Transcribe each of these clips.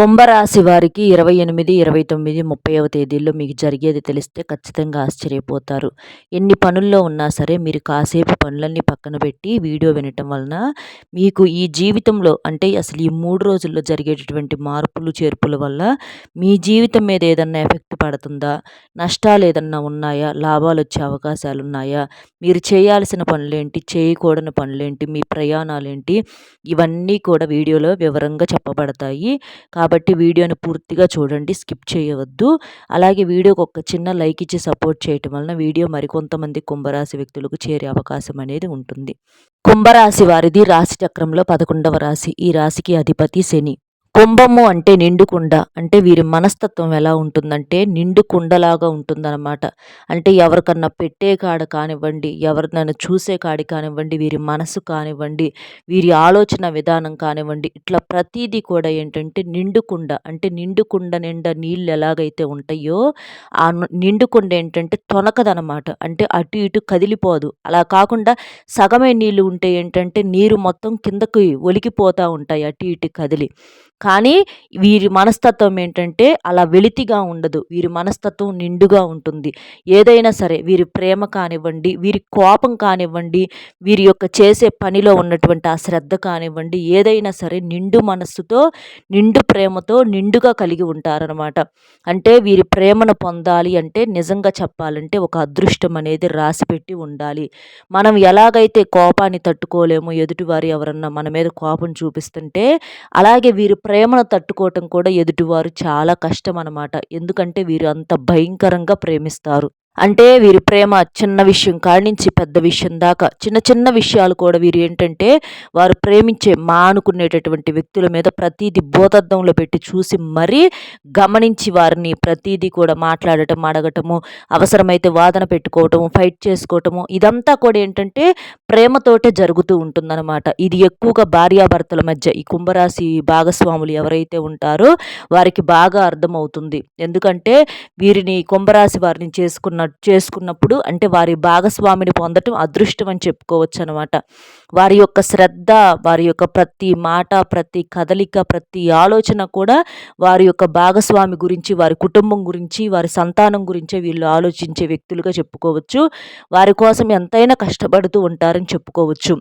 కుంభరాశి వారికి ఇరవై ఎనిమిది ఇరవై తొమ్మిది ముప్పైవ తేదీల్లో మీకు జరిగేది తెలిస్తే ఖచ్చితంగా ఆశ్చర్యపోతారు. ఎన్ని పనుల్లో ఉన్నా సరే మీరు కాసేపు పనులన్నీ పక్కన పెట్టి వీడియో వినటం వలన మీకు ఈ జీవితంలో అంటే అసలు ఈ మూడు రోజుల్లో జరిగేటటువంటి మార్పులు చేర్పుల వల్ల మీ జీవితం మీద ఏదన్నా ఎఫెక్ట్ పడుతుందా? నష్టాలు ఏదన్నా ఉన్నాయా? లాభాలు వచ్చే అవకాశాలు ఉన్నాయా? మీరు చేయాల్సిన పనులేంటి? చేయకూడని పనులేంటి? మీ ప్రయాణాలేంటి? ఇవన్నీ కూడా వీడియోలో వివరంగా చెప్పబడతాయి. కాబట్టి కాబట్టి వీడియోని పూర్తిగా చూడండి స్కిప్ చేయవద్దు. అలాగే వీడియోకి ఒక చిన్న లైక్ ఇచ్చి సపోర్ట్ చేయటం వలన వీడియో మరికొంతమంది కుంభరాశి వ్యక్తులకు చేరే అవకాశం అనేది ఉంటుంది. కుంభరాశి వారిది రాశి చక్రంలో పదకొండవ రాశి. ఈ రాశికి అధిపతి శని. కుంభము అంటే నిండు కుండ అంటే వీరి మనస్తత్వం ఎలా ఉంటుందంటే నిండు కుండలాగా ఉంటుందన్నమాట. అంటే ఎవరికన్నా పెట్టే కాడ కానివ్వండి ఎవరినైనా చూసే కాడి కానివ్వండి వీరి మనసు కానివ్వండి వీరి ఆలోచన విధానం కానివ్వండి ఇట్లా ప్రతీదీ కూడా ఏంటంటే నిండు కుండ అంటే నిండు కుండ నిండా నీళ్ళు ఎలాగైతే ఉంటాయో ఆ నిండుకుండ ఏంటంటే తొనకదనమాట అంటే అటు ఇటు కదిలిపోదు. అలా కాకుండా సగమే నీళ్ళు ఉంటే ఏంటంటే నీరు మొత్తం కిందకి ఒలికిపోతూ ఉంటాయి అటు ఇటు కదిలి. కానీ వీరి మనస్తత్వం ఏంటంటే అలా వెలితిగా ఉండదు. వీరి మనస్తత్వం నిండుగా ఉంటుంది. ఏదైనా సరే వీరి ప్రేమ కానివ్వండి వీరి కోపం కానివ్వండి వీరి యొక్క చేసే పనిలో ఉన్నటువంటి ఆ శ్రద్ధ కానివ్వండి ఏదైనా సరే నిండు మనస్సుతో నిండు ప్రేమతో నిండుగా కలిగి ఉంటారనమాట అంటే వీరి ప్రేమను పొందాలి అంటే నిజంగా చెప్పాలంటే ఒక అదృష్టం అనేది రాసిపెట్టి ఉండాలి. మనం ఎలాగైతే కోపాన్ని తట్టుకోలేమో ఎదుటివారు ఎవరన్నా మన మీద కోపం చూపిస్తుంటే అలాగే వీరు ప్రేమను తట్టుకోవటం కూడా ఎదుటివారు చాలా కష్టం అనమాట ఎందుకంటే వీరు అంత భయంకరంగా ప్రేమిస్తారు. అంటే వీరి ప్రేమ చిన్న విషయం కాడి నుంచి పెద్ద విషయం దాకా చిన్న చిన్న విషయాలు కూడా వీరు ఏంటంటే వారు ప్రేమించే మానుకునేటటువంటి వ్యక్తుల మీద ప్రతీది భూతద్దంలో పెట్టి చూసి మరీ గమనించి వారిని ప్రతీదీ కూడా మాట్లాడటం అడగటము అవసరమైతే వాదన పెట్టుకోవటము ఫైట్ చేసుకోవటము ఇదంతా కూడా ఏంటంటే ప్రేమతోటే జరుగుతూ ఉంటుందన్నమాట. ఇది ఎక్కువగా భార్యాభర్తల మధ్య ఈ కుంభరాశి భాగస్వాములు ఎవరైతే ఉంటారో వారికి బాగా అర్థమవుతుంది. ఎందుకంటే వీరిని కుంభరాశి వారిని చేసుకున్న చేసుకున్నప్పుడు అంటే వారి భాగస్వామిని పొందటం అదృష్టం అని చెప్పుకోవచ్చు అనమాట వారి యొక్క శ్రద్ధ వారి యొక్క ప్రతి మాట ప్రతి కదలిక ప్రతి ఆలోచన కూడా వారి యొక్క భాగస్వామి గురించి వారి కుటుంబం గురించి వారి సంతానం గురించే వీళ్ళు ఆలోచించే వ్యక్తులుగా చెప్పుకోవచ్చు. వారి కోసం ఎంతైనా కష్టపడుతూ ఉంటారని చెప్పుకోవచ్చు.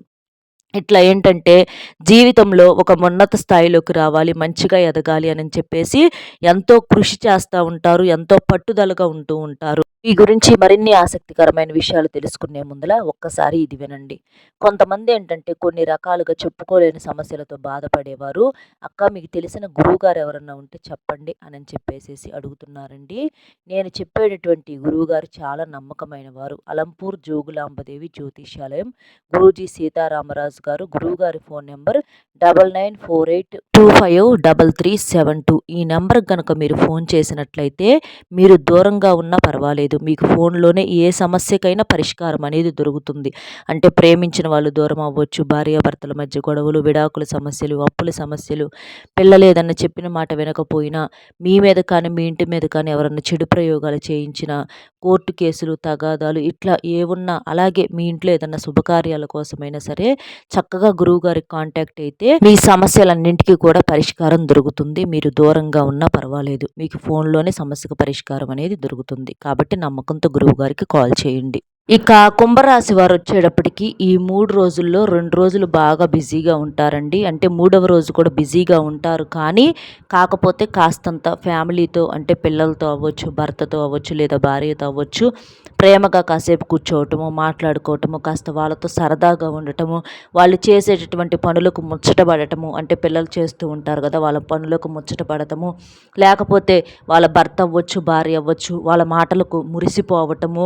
ఇట్లా ఏంటంటే జీవితంలో ఒక ఉన్నత స్థాయిలోకి రావాలి మంచిగా ఎదగాలి అని చెప్పేసి ఎంతో కృషి చేస్తూ ఉంటారు ఎంతో పట్టుదలగా ఉంటూ ఉంటారు. ఈ గురించి మరిన్ని ఆసక్తికరమైన విషయాలు తెలుసుకునే ముందల ఒక్కసారి ఇది వినండి. కొంతమంది ఏంటంటే కొన్ని రకాలుగా చెప్పుకోలేని సమస్యలతో బాధపడేవారు. అక్క మీకు తెలిసిన గురువుగారు ఎవరన్నా ఉంటే చెప్పండి అని చెప్పేసి అడుగుతున్నారండి. నేను చెప్పేటటువంటి గురువుగారు చాలా నమ్మకమైన వారు అలంపూర్ జోగులాంబదేవి జ్యోతిష్యాలయం గురూజీ సీతారామరాజు గారు గురువుగారి phone number double nine four eight two five double three seven two. ఈ నెంబర్ కనుక మీరు ఫోన్ చేసినట్లయితే మీరు దూరంగా ఉన్నా పర్వాలేదు. మీకు ఫోన్లోనే ఏ సమస్యకైనా పరిష్కారం అనేది దొరుకుతుంది. అంటే ప్రేమించిన వాళ్ళు దూరం అవ్వచ్చు భార్యాభర్తల మధ్య గొడవలు విడాకుల సమస్యలు అప్పుల సమస్యలు పిల్లలు చెప్పిన మాట వినకపోయినా మీ మీద కానీ మీ ఇంటి మీద కానీ ఎవరన్నా చెడు ప్రయోగాలు చేయించిన కోర్టు కేసులు తగాదాలు ఇట్లా ఏమున్నా అలాగే మీ ఇంట్లో ఏదన్నా శుభకార్యాల కోసమైనా సరే చక్కగా గురువు గారికి కాంటాక్ట్ అయితే మీ సమస్యలన్నింటికీ కూడా పరిష్కారం దొరుకుతుంది. మీరు దూరంగా ఉన్నా పర్వాలేదు. మీకు ఫోన్లోనే సమస్యకు పరిష్కారం అనేది దొరుకుతుంది. కాబట్టి నమ్మకంతో గురువు గారికి కాల్ చేయండి. ఇక కుంభరాశి వారు వచ్చేటప్పటికి ఈ మూడు రోజుల్లో రెండు రోజులు బాగా బిజీగా ఉంటారండి. అంటే మూడవ రోజు కూడా బిజీగా ఉంటారు. కానీ కాకపోతే కాస్తంత ఫ్యామిలీతో అంటే పిల్లలతో అవ్వచ్చు భర్తతో అవ్వచ్చు లేదా భార్యతో అవ్వచ్చు ప్రేమగా కాసేపు కూర్చోవటము మాట్లాడుకోవటము కాస్త వాళ్ళతో సరదాగా ఉండటము వాళ్ళు చేసేటటువంటి పనులకు ముచ్చటపడటము అంటే పిల్లలు చేస్తూ ఉంటారు కదా వాళ్ళ పనులకు ముచ్చటపడటము లేకపోతే వాళ్ళ భర్త అవ్వచ్చు భార్య అవ్వచ్చు వాళ్ళ మాటలకు మురిసిపోవటము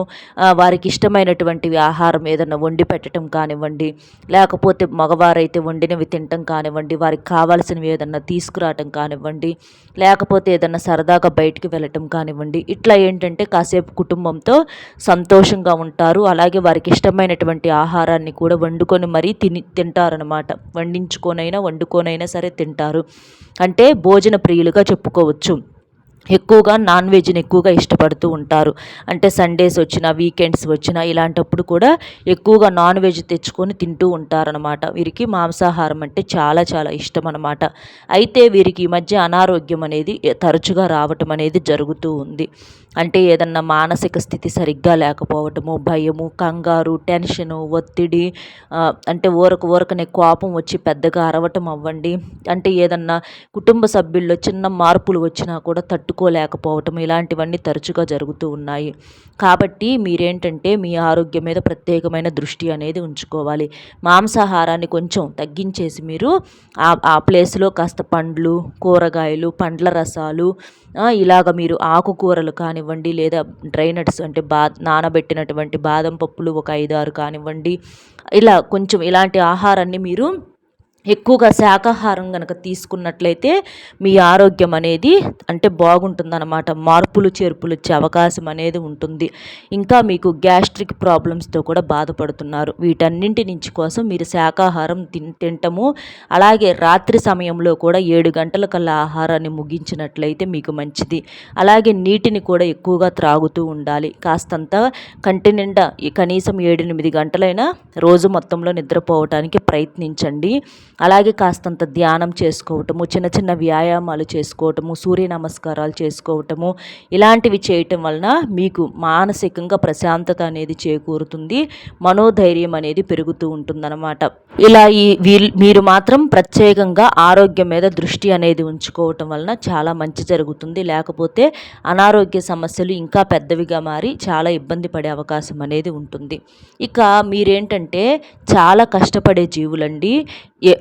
వారికి ఇష్టమైనటువంటివి ఆహారం ఏదన్నా వండి పెట్టడం కానివ్వండి లేకపోతే మగవారైతే వండినవి తినటం కానివ్వండి వారికి కావాల్సినవి ఏదన్నా తీసుకురావటం కానివ్వండి లేకపోతే ఏదన్నా సరదాగా బయటికి వెళ్ళటం కానివ్వండి ఇట్లా ఏంటంటే కాసేపు కుటుంబంతో సంతోషంగా ఉంటారు. అలాగే వారికి ఇష్టమైనటువంటి ఆహారాన్ని కూడా వండుకొని మరీ తిని తింటారనమాట వండించుకొనైనా వండుకొనైనా సరే తింటారు. అంటే భోజన ప్రియులుగా చెప్పుకోవచ్చు. ఎక్కువగా నాన్ వెజ్ని ఎక్కువగా ఇష్టపడుతూ ఉంటారు. అంటే సండేస్ వచ్చినా వీకెండ్స్ వచ్చినా ఇలాంటప్పుడు కూడా ఎక్కువగా నాన్ వెజ్ తెచ్చుకొని తింటూ ఉంటారనమాట వీరికి మాంసాహారం అంటే చాలా చాలా ఇష్టం అనమాట అయితే వీరికి ఈ మధ్య అనారోగ్యం అనేది తరచుగా రావటం అనేది జరుగుతూ ఉంది. అంటే ఏదన్నా మానసిక స్థితి సరిగ్గా లేకపోవటము భయము కంగారు టెన్షను ఒత్తిడి అంటే ఊరకు ఊరకనే కోపం వచ్చి పెద్దగా అరవటం అవ్వండి. అంటే ఏదన్నా కుటుంబ సభ్యుల్లో చిన్న మార్పులు వచ్చినా కూడా తట్టుకోలేకపోవటం ఇలాంటివన్నీ తరచుగా జరుగుతూ ఉన్నాయి. కాబట్టి మీరేంటంటే మీ ఆరోగ్యం మీద ప్రత్యేకమైన దృష్టి అనేది ఉంచుకోవాలి. మాంసాహారాన్ని కొంచెం తగ్గించేసి మీరు ఆ ప్లేస్లో కాస్త పండ్లు కూరగాయలు పండ్ల రసాలు ఇలాగ మీరు ఆకుకూరలు కానివ్వండి లేదా డ్రై నట్స్ అంటే బా నానబెట్టినటువంటి బాదం పప్పులు ఒక ఐదు ఆరు కానివ్వండి ఇలా కొంచెం ఇలాంటి ఆహారాన్ని మీరు ఎక్కువగా శాకాహారం కనుక తీసుకున్నట్లయితే మీ ఆరోగ్యం అనేది అంటే బాగుంటుందన్నమాట. మార్పులు చేర్పులు వచ్చే అవకాశం అనేది ఉంటుంది. ఇంకా మీకు గ్యాస్ట్రిక్ ప్రాబ్లమ్స్తో కూడా బాధపడుతున్నారు. వీటన్నింటి నుంచి కోసం మీరు శాకాహారం తిన్ తింటము. అలాగే రాత్రి సమయంలో కూడా ఏడు గంటల కల్లా ఆహారాన్ని ముగించినట్లయితే మీకు మంచిది. అలాగే నీటిని కూడా ఎక్కువగా త్రాగుతూ ఉండాలి. కాస్తంత కంటి నిండా కనీసం ఏడెనిమిది గంటలైనా రోజు మొత్తంలో నిద్రపోవటానికి ప్రయత్నించండి. అలాగే కాస్తంత ధ్యానం చేసుకోవటము చిన్న చిన్న వ్యాయామాలు చేసుకోవటము సూర్య నమస్కారాలు చేసుకోవటము ఇలాంటివి చేయటం వలన మీకు మానసికంగా ప్రశాంతత అనేది చేకూరుతుంది మనోధైర్యం అనేది పెరుగుతూ ఉంటుందన్నమాట. ఇలా ఈ మీరు మాత్రం ప్రత్యేకంగా ఆరోగ్యం మీద దృష్టి అనేది ఉంచుకోవటం వలన చాలా మంచి జరుగుతుంది. లేకపోతే అనారోగ్య సమస్యలు ఇంకా పెద్దవిగా మారి చాలా ఇబ్బంది పడే అవకాశం అనేది ఉంటుంది. ఇక మీరేంటంటే చాలా కష్టపడే జీవులండి.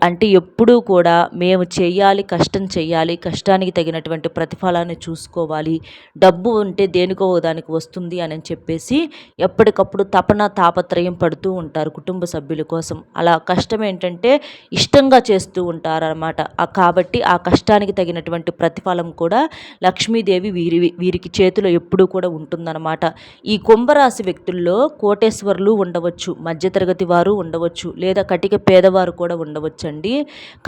అంటే ఎప్పుడూ కూడా మేము చేయాలి కష్టం చేయాలి కష్టానికి తగినటువంటి ప్రతిఫలాన్ని చూసుకోవాలి. డబ్బు ఉంటే దేనికో దానికి వస్తుంది అని చెప్పేసి ఎప్పటికప్పుడు తపన తాపత్రయం పడుతూ ఉంటారు కుటుంబ సభ్యుల కోసం. అలా కష్టం ఏంటంటే ఇష్టంగా చేస్తూ ఉంటారన్నమాట. కాబట్టి ఆ కష్టానికి తగినటువంటి ప్రతిఫలం కూడా లక్ష్మీదేవి వీరి వీరికి చేతిలో ఎప్పుడూ కూడా ఉంటుందన్నమాట. ఈ కుంభరాశి వ్యక్తుల్లో కోటేశ్వరులు ఉండవచ్చు మధ్యతరగతి వారు ఉండవచ్చు లేదా కటిక పేదవారు కూడా ఉండవచ్చు కాదండి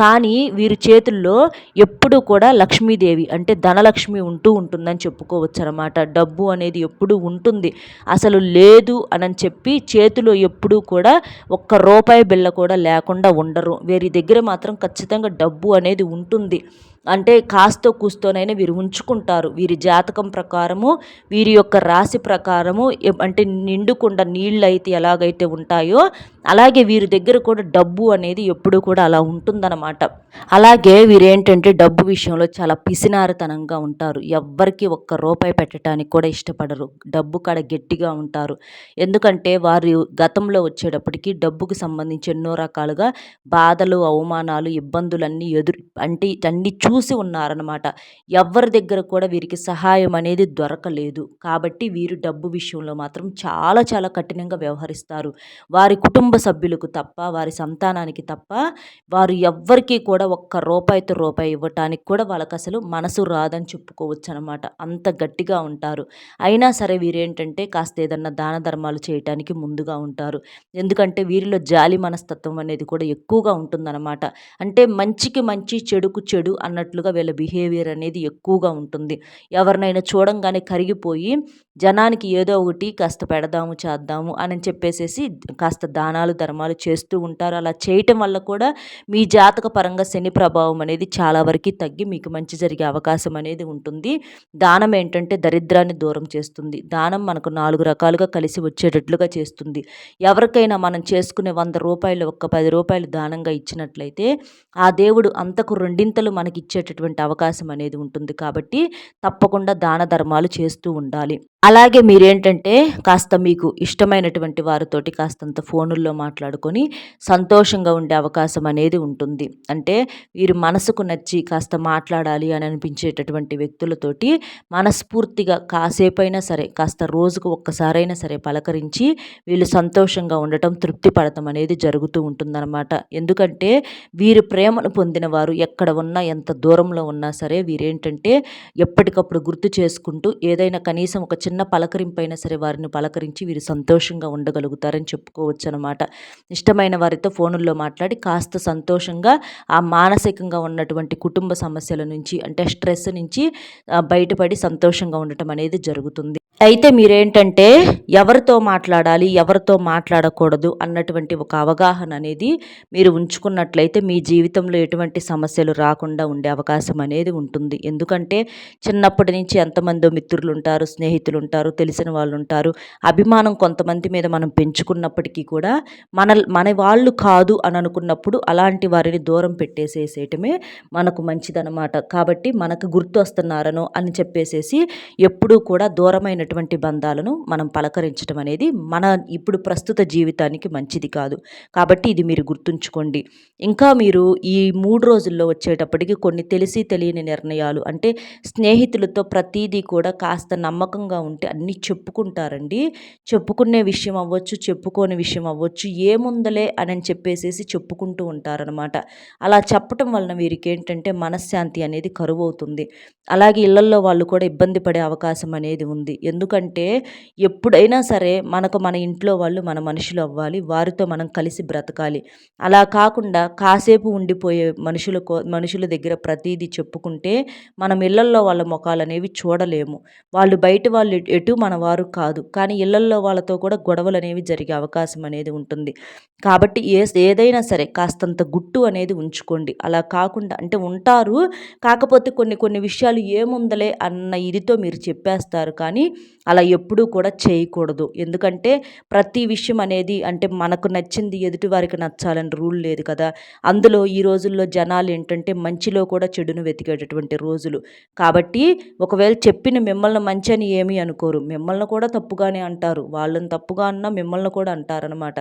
కానీ వీరి చేతుల్లో ఎప్పుడు కూడా లక్ష్మీదేవి అంటే ధనలక్ష్మి ఉంటూ ఉంటుందని చెప్పుకోవచ్చు అనమాట డబ్బు అనేది ఎప్పుడు ఉంటుంది. అసలు లేదు అని చెప్పి చేతిలో ఎప్పుడూ కూడా ఒక్క రూపాయి బిళ్ళ కూడా లేకుండా ఉండరు. వీరి దగ్గర మాత్రం ఖచ్చితంగా డబ్బు అనేది ఉంటుంది. అంటే కాస్తో కూస్తోనైనా వీరు ఉంచుకుంటారు. వీరి జాతకం ప్రకారము వీరి యొక్క రాశి ప్రకారము అంటే నిండుకుండా నీళ్ళు అయితే ఎలాగైతే ఉంటాయో అలాగే వీరి దగ్గర కూడా డబ్బు అనేది ఎప్పుడు కూడా అలా ఉంటుందన్నమాట. అలాగే వీరేంటంటే డబ్బు విషయంలో చాలా పిసినారితనంగా ఉంటారు. ఎవ్వరికి ఒక్క రూపాయి పెట్టడానికి కూడా ఇష్టపడరు. డబ్బు కాడ గట్టిగా ఉంటారు. ఎందుకంటే వారు గతంలో వచ్చేటప్పటికి డబ్బుకు సంబంధించి ఎన్నో రకాలుగా బాధలు అవమానాలు ఇబ్బందులన్నీ ఎదురు అంటే అన్నీ చూసి ఉన్నారనమాట ఎవరి దగ్గర కూడా వీరికి సహాయం అనేది దొరకలేదు. కాబట్టి వీరు డబ్బు విషయంలో మాత్రం చాలా చాలా కఠినంగా వ్యవహరిస్తారు. వారి కుటుంబ సభ్యులకు తప్ప వారి సంతానానికి తప్ప వారు ఎవ్వరికీ కూడా ఒక్క రూపాయితో రూపాయి ఇవ్వటానికి కూడా వాళ్ళకి అసలు మనసు రాదని చెప్పుకోవచ్చు అనమాట అంత గట్టిగా ఉంటారు. అయినా సరే వీరేంటంటే కాస్త ఏదన్నా దాన ధర్మాలు చేయటానికి ముందుగా ఉంటారు. ఎందుకంటే వీరిలో జాలి మనస్తత్వం అనేది కూడా ఎక్కువగా ఉంటుందన్నమాట. అంటే మంచికి మంచి చెడుకు చెడు అన్న ఉన్నట్లుగా వీళ్ళ బిహేవియర్ అనేది ఎక్కువగా ఉంటుంది. ఎవరినైనా చూడంగానే కరిగిపోయి జనానికి ఏదో ఒకటి కాస్త పెడదాము చేద్దాము అని చెప్పేసేసి కాస్త దానాలు ధర్మాలు చేస్తూ ఉంటారు. అలా చేయటం వల్ల కూడా మీ జాతక పరంగా శని ప్రభావం అనేది చాలా వరకు తగ్గి మీకు మంచి జరిగే అవకాశం అనేది ఉంటుంది. దానం ఏంటంటే దరిద్రాన్ని దూరం చేస్తుంది. దానం మనకు నాలుగు రకాలుగా కలిసి వచ్చేటట్లుగా చేస్తుంది. ఎవరికైనా మనం చేసుకునే వంద రూపాయలు ఒక్క పది రూపాయలు దానంగా ఇచ్చినట్లయితే ఆ దేవుడు అంతకు రెండింతలు మనకి ఇచ్చేటటువంటి అవకాశం అనేది ఉంటుంది కాబట్టి తప్పకుండా దాన ధర్మాలు చేస్తూ ఉండాలి. అలాగే మీరేంటంటే కాస్త మీకు ఇష్టమైనటువంటి వారితోటి కాస్తంత ఫోనుల్లో మాట్లాడుకొని సంతోషంగా ఉండే అవకాశం అనేది ఉంటుంది. అంటే వీరు మనసుకు నచ్చి కాస్త మాట్లాడాలి అని అనిపించేటటువంటి వ్యక్తులతోటి మనస్ఫూర్తిగా కాసేపైనా సరే కాస్త రోజుకు ఒక్కసారైనా సరే పలకరించి వీళ్ళు సంతోషంగా ఉండటం తృప్తి పడటం అనేది జరుగుతూ ఉంటుందన్నమాట. ఎందుకంటే వీరు ప్రేమను పొందిన వారు ఎక్కడ ఉన్నా ఎంత దూరంలో ఉన్నా సరే వీరేంటంటే ఎప్పటికప్పుడు గుర్తు చేసుకుంటూ ఏదైనా కనీసం ఒక చిన్న చిన్న పలకరింపు సరే వారిని పలకరించి వీరు సంతోషంగా ఉండగలుగుతారని చెప్పుకోవచ్చు అనమాట ఇష్టమైన వారితో ఫోనుల్లో మాట్లాడి కాస్త సంతోషంగా ఆ మానసికంగా ఉన్నటువంటి కుటుంబ సమస్యల నుంచి అంటే స్ట్రెస్ నుంచి బయటపడి సంతోషంగా ఉండటం అనేది జరుగుతుంది. అయితే మీరేంటంటే ఎవరితో మాట్లాడాలి ఎవరితో మాట్లాడకూడదు అన్నటువంటి ఒక అవగాహన అనేది మీరు ఉంచుకున్నట్లయితే మీ జీవితంలో ఎటువంటి సమస్యలు రాకుండా ఉండే అవకాశం అనేది ఉంటుంది. ఎందుకంటే చిన్నప్పటి నుంచి ఎంతమందో మిత్రులు ఉంటారు స్నేహితులు ఉంటారు తెలిసిన వాళ్ళు ఉంటారు అభిమానం కొంతమంది మీద మనం పెంచుకున్నప్పటికీ కూడా మన మన వాళ్ళు కాదు అని అనుకున్నప్పుడు అలాంటి వారిని దూరం పెట్టేసేసేయటమే మనకు మంచిదనమాట కాబట్టి మనకు గుర్తు వస్తున్నారనో అని చెప్పేసేసి ఎప్పుడూ కూడా దూరమైనటువంటి ఉన్నటువంటి బంధాలను మనం పలకరించడం అనేది మన ఇప్పుడు ప్రస్తుత జీవితానికి మంచిది కాదు. కాబట్టి ఇది మీరు గుర్తుంచుకోండి. ఇంకా మీరు ఈ మూడు రోజుల్లో వచ్చేటప్పటికి కొన్ని తెలిసి తెలియని నిర్ణయాలు అంటే స్నేహితులతో ప్రతీదీ కూడా కాస్త నమ్మకంగా ఉంటే అన్నీ చెప్పుకుంటారండి. చెప్పుకునే విషయం అవ్వచ్చు చెప్పుకోని విషయం అవ్వచ్చు ఏముందలే అని చెప్పేసేసి చెప్పుకుంటూ ఉంటారనమాట అలా చెప్పటం వలన వీరికి ఏంటంటే మనశ్శాంతి అనేది కరువు అవుతుంది అలాగే ఇళ్ళల్లో వాళ్ళు కూడా ఇబ్బంది పడే అవకాశం అనేది ఉంది. ఎందుకంటే ఎప్పుడైనా సరే మనకు మన ఇంట్లో వాళ్ళు మన మనుషులు అవ్వాలి వారితో మనం కలిసి బ్రతకాలి. అలా కాకుండా కాసేపు ఉండిపోయే మనుషుల కో మనుషుల దగ్గర ప్రతీది చెప్పుకుంటే మనం ఇళ్ళల్లో వాళ్ళ ముఖాలు అనేవి చూడలేము. వాళ్ళు బయట వాళ్ళు ఎటు మన వారు కాదు. కానీ ఇళ్ళల్లో వాళ్ళతో కూడా గొడవలు అనేవి జరిగే అవకాశం అనేది ఉంటుంది. కాబట్టి ఏ ఏదైనా సరే కాస్తంత గుట్టు అనేది ఉంచుకోండి. అలా కాకుండా అంటే ఉంటారు కాకపోతే కొన్ని కొన్ని విషయాలు ఏముందలే అన్న ఇదితో మీరు చెప్పేస్తారు. కానీ అలా ఎప్పుడూ కూడా చేయకూడదు. ఎందుకంటే ప్రతి విషయం అనేది అంటే మనకు నచ్చింది ఎదుటి వారికి నచ్చాలని రూల్ లేదు కదా. అందులో ఈ రోజుల్లో జనాలు ఏంటంటే మంచిలో కూడా చెడును వెతికేటటువంటి రోజులు. కాబట్టి ఒకవేళ చెప్పిన మిమ్మల్ని మంచి అని ఏమీ అనుకోరు. మిమ్మల్ని కూడా తప్పుగానే అంటారు. వాళ్ళని తప్పుగా అన్నా మిమ్మల్ని కూడా అంటారనమాట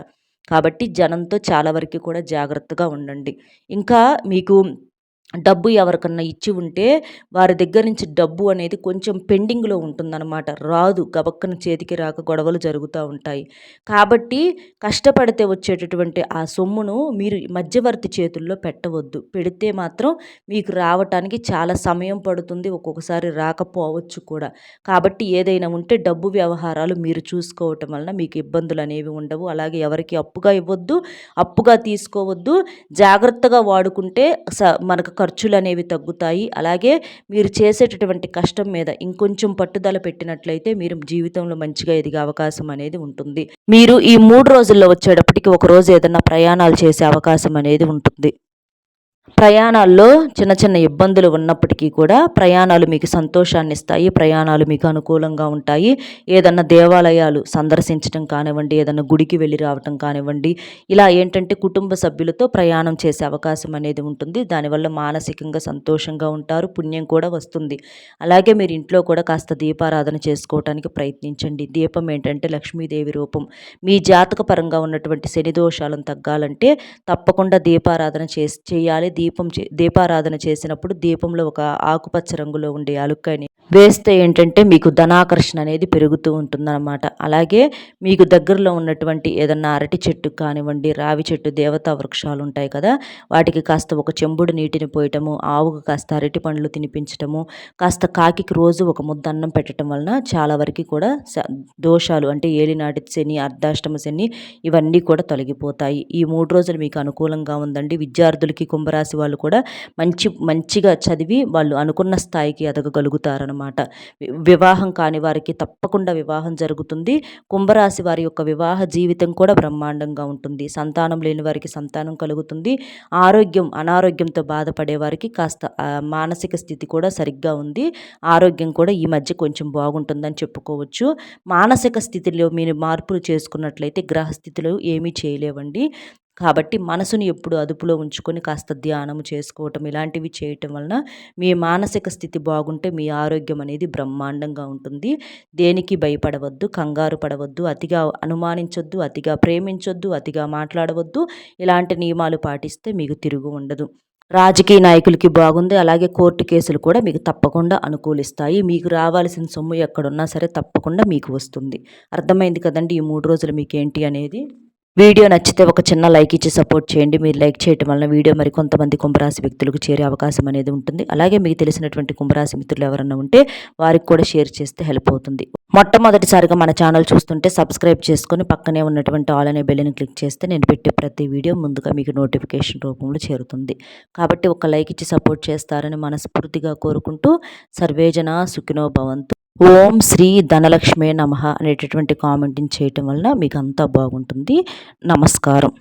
కాబట్టి జనంతో చాలా వరకు కూడా జాగ్రత్తగా ఉండండి. ఇంకా మీకు డబ్బు ఎవరికన్నా ఇచ్చి ఉంటే వారి దగ్గర నుంచి డబ్బు అనేది కొంచెం పెండింగ్లో ఉంటుందన్నమాట. రాదు గబక్కన చేతికి రాక గొడవలు జరుగుతూ ఉంటాయి. కాబట్టి కష్టపడితే వచ్చేటటువంటి ఆ సొమ్మును మీరు మధ్యవర్తి చేతుల్లో పెట్టవద్దు. పెడితే మాత్రం మీకు రావటానికి చాలా సమయం పడుతుంది ఒక్కొక్కసారి రాకపోవచ్చు కూడా. కాబట్టి ఏదైనా ఉంటే డబ్బు వ్యవహారాలు మీరు చూసుకోవటం వలన మీకు ఇబ్బందులు అనేవి ఉండవు. అలాగే ఎవరికి అప్పుగా ఇవ్వద్దు అప్పుగా తీసుకోవద్దు. జాగ్రత్తగా వాడుకుంటే స మనకు ఖర్చులు అనేవి తగ్గుతాయి. అలాగే మీరు చేసేటటువంటి కష్టం మీద ఇంకొంచెం పట్టుదల పెట్టినట్లయితే మీరు జీవితంలో మంచిగా ఎదిగే అవకాశం అనేది ఉంటుంది. మీరు ఈ మూడు రోజుల్లో వచ్చేటప్పటికి ఒక రోజు ఏదైనా ప్రయాణాలు చేసే అవకాశం అనేది ఉంటుంది. ప్రయాణాల్లో చిన్న చిన్న ఇబ్బందులు ఉన్నప్పటికీ కూడా ప్రయాణాలు మీకు సంతోషాన్ని ఇస్తాయి ప్రయాణాలు మీకు అనుకూలంగా ఉంటాయి. ఏదన్నా దేవాలయాలు సందర్శించడం కానివ్వండి ఏదన్నా గుడికి వెళ్ళి రావటం కానివ్వండి ఇలా ఏంటంటే కుటుంబ సభ్యులతో ప్రయాణం చేసే అవకాశం అనేది ఉంటుంది. దానివల్ల మానసికంగా సంతోషంగా ఉంటారు పుణ్యం కూడా వస్తుంది. అలాగే మీరు ఇంట్లో కూడా కాస్త దీపారాధన చేసుకోవటానికి ప్రయత్నించండి. దీపం ఏంటంటే లక్ష్మీదేవి రూపం. మీ జాతక పరంగా ఉన్నటువంటి శని దోషాలను తగ్గాలంటే తప్పకుండా దీపారాధన చేసి చేయాలి. దీపం దీపారాధన చేసినప్పుడు దీపంలో ఒక ఆకుపచ్చ రంగులో ఉండే అలుక్కని వేస్తే ఏంటంటే మీకు ధనాకర్షణ అనేది పెరుగుతూ ఉంటుందన్నమాట. అలాగే మీకు దగ్గరలో ఉన్నటువంటి ఏదన్నా అరటి చెట్టు కానివ్వండి రావి చెట్టు దేవతా వృక్షాలు ఉంటాయి కదా వాటికి కాస్త ఒక చెంబుడు నీటిని పోయటము ఆవుకు కాస్త అరటి పండ్లు తినిపించటము కాస్త కాకి రోజు ఒక ముద్ద అన్నం పెట్టడం వలన చాలా వరకు కూడా దోషాలు అంటే ఏలినాటి శని అర్ధాష్టమ శని ఇవన్నీ కూడా తొలగిపోతాయి. ఈ మూడు రోజులు మీకు అనుకూలంగా ఉందండి. విద్యార్థులకి కుంభరాశి వాళ్ళు కూడా మంచి మంచిగా చదివి వాళ్ళు అనుకున్న స్థాయికి ఎదగగలుగుతారనమాట వివాహం కాని వారికి తప్పకుండా వివాహం జరుగుతుంది. కుంభరాశి వారి యొక్క వివాహ జీవితం కూడా బ్రహ్మాండంగా ఉంటుంది. సంతానం లేని వారికి సంతానం కలుగుతుంది. ఆరోగ్యం అనారోగ్యంతో బాధపడే వారికి కాస్త మానసిక స్థితి కూడా సరిగ్గా ఉంది. ఆరోగ్యం కూడా ఈ మధ్య కొంచెం బాగుంటుందని చెప్పుకోవచ్చు. మానసిక స్థితిలో మీరు మార్పులు చేసుకున్నట్లయితే గ్రహస్థితిలో ఏమీ చేయలేవండి. కాబట్టి మనసుని ఎప్పుడు అదుపులో ఉంచుకొని కాస్త ధ్యానం చేసుకోవటం ఇలాంటివి చేయటం వలన మీ మానసిక స్థితి బాగుంటే మీ ఆరోగ్యం అనేది బ్రహ్మాండంగా ఉంటుంది. దేనికి భయపడవద్దు కంగారు పడవద్దు అతిగా అనుమానించొద్దు అతిగా ప్రేమించొద్దు అతిగా మాట్లాడవద్దు. ఇలాంటి నియమాలు పాటిస్తే మీకు తిరుగు ఉండదు. రాజకీయ నాయకులకి బాగుంది అలాగే కోర్టు కేసులు కూడా మీకు తప్పకుండా అనుకూలిస్తాయి. మీకు రావాల్సిన సొమ్ము ఎక్కడున్నా సరే తప్పకుండా మీకు వస్తుంది. అర్థమైంది కదండి ఈ మూడు రోజులు మీకు ఏంటి అనేది? వీడియో నచ్చితే ఒక చిన్న లైక్ ఇచ్చి సపోర్ట్ చేయండి. మీరు లైక్ చేయడం వలన వీడియో మరి కొంతమంది కుంభరాశి వ్యక్తులకు చేరే అవకాశం అనేది ఉంటుంది. అలాగే మీకు తెలిసినటువంటి కుంభరాశి మిత్రులు ఎవరన్నా ఉంటే వారికి కూడా షేర్ చేస్తే హెల్ప్ అవుతుంది. మొట్టమొదటిసారిగా మన ఛానల్ చూస్తుంటే సబ్స్క్రైబ్ చేసుకొని పక్కనే ఉన్నటువంటి ఆల్ అనే బెల్ని క్లిక్ చేస్తే నేను పెట్టే ప్రతి వీడియో ముందుగా మీకు నోటిఫికేషన్ రూపంలో చేరుతుంది. కాబట్టి ఒక లైక్ ఇచ్చి సపోర్ట్ చేస్తారని మనస్ఫూర్తిగా కోరుకుంటూ సర్వేజన సుఖినో భవంతు. ఓం శ్రీ ధనలక్ష్మే నమ అనేటటువంటి కామెంటింగ్ చేయటం వలన మీకు అంతా బాగుంటుంది. నమస్కారం.